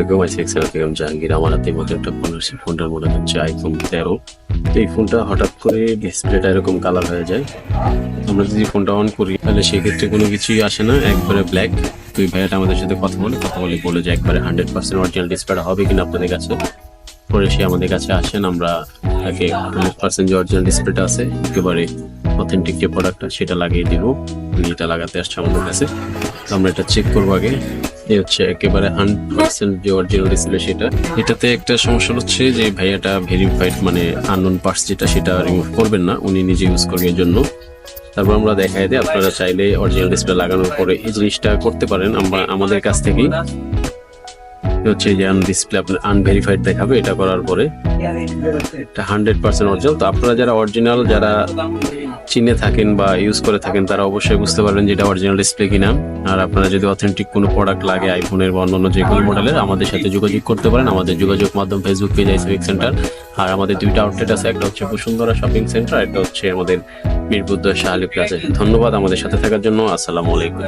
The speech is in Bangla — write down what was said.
আলাইকুম আইসি এক্সেল আমি জাহাঙ্গীর, আমার হাতে মতো একটা ফোন ফোনটার মনে হচ্ছে আইফোন তেরো। তো এই ফোনটা হঠাৎ করে ডিসপ্লেটা এরকম কালার হয়ে যায়। আমরা যদি ফোনটা অন করি, তাহলে সেক্ষেত্রে কোনো কিছুই আসে না, একবারে ব্ল্যাক তুই ভাইয়াটা আমাদের সাথে কথা বলে কথা বলে বলে যে একবারে হান্ড্রেড পার্সেন্ট অরিজিনাল ডিসপ্লেটা হবে কিনা আপনাদের কাছে। পরে সে আমাদের কাছে আসেন, আমরা তাকে হান্ড্রেড পার্সেন্ট যে অরিজিনাল ডিসপ্লেটা আছে, একেবারে অথেন্টিক যে প্রোডাক্টটা সেটা লাগিয়ে দিব। এটা লাগাতে আসছে আমাদের কাছে। তো আমরা এটা চেক করব আগে। এই হচ্ছে একেবারে হান্ড্রেড পার্সেন্ট যে অরিজিনাল ডিসপ্লে সেটা। এটাতে একটা সমস্যা হচ্ছে যে ভাইয়াটা ভেরিফাইড মানে আননোন পার্টস যেটা সেটা রিমুভ করবেন না, উনি নিজে ইউজ করবেন জন্য তারপর আমরা দেখাই দিই, আপনারা চাইলে অরিজিনাল ডিসপ্লে লাগানোর পরে এই জিনিসটা করতে পারেন, আমরা আমাদের কাছ থেকেই। হচ্ছে যে ডিসপ্লে আপনার আনভেরিফাইড দেখাবে, এটা করার পরে এটা হান্ড্রেড পার্সেন্ট অরিজিনাল তো আপনারা যারা অরিজিনাল যারা চিনে থাকেন বা ইউজ করে থাকেন, তারা অবশ্যই বুঝতে পারবেন যে এটা অরিজিনাল ডিসপ্লে কিনা। আর আপনারা যদি অথেন্টিক কোনো প্রোডাক্ট লাগে আইফোনের বা অন্যান্য যে কোনো মডেলের আমাদের সাথে যোগাযোগ করতে পারেন। আমাদের যোগাযোগ মাধ্যম ফেসবুক পেজ আইসিভিক সেন্টার আর আমাদের দুইটা আউটলেট আছে, একটা হচ্ছে বসুন্ধরা শপিং সেন্টার একটা হচ্ছে আমাদের মিরপুর শাহালি প্লাজা ধন্যবাদ আমাদের সাথে থাকার জন্য। আসসালামু আলাইকুম।